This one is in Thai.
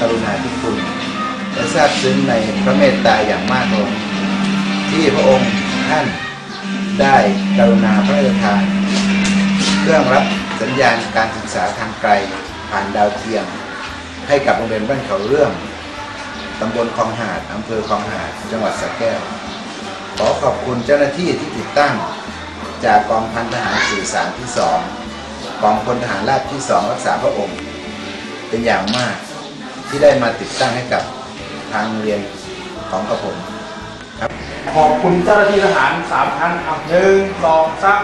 กรุณาธิคุณ และซาบซึ้งในพระเมตตาอย่างมากล้นที่พระองค์ท่านได้กรุณาพระราชทาน เครื่องรับสัญญาณการศึกษาทางไกลผ่านดาวเทียม ให้กับโรงเรียนบ้านเขาเรื่องตำบลคลองหาดอำเภอคลองหาด จังหวัดสระแก้ว ขอขอบคุณเจ้าหน้าที่ที่ติดตั้ง จากกองพันทหารสื่อสารที่สองกองพลทหารราบที่สองรักษาพระองค์ เป็นอย่างมาก ที่ได้มาติดตั้งให้กับทางเรียนของกระผมขอบคุณเจ้าหน้าที่ทหารสามท่านครับหนึ่งสองสาม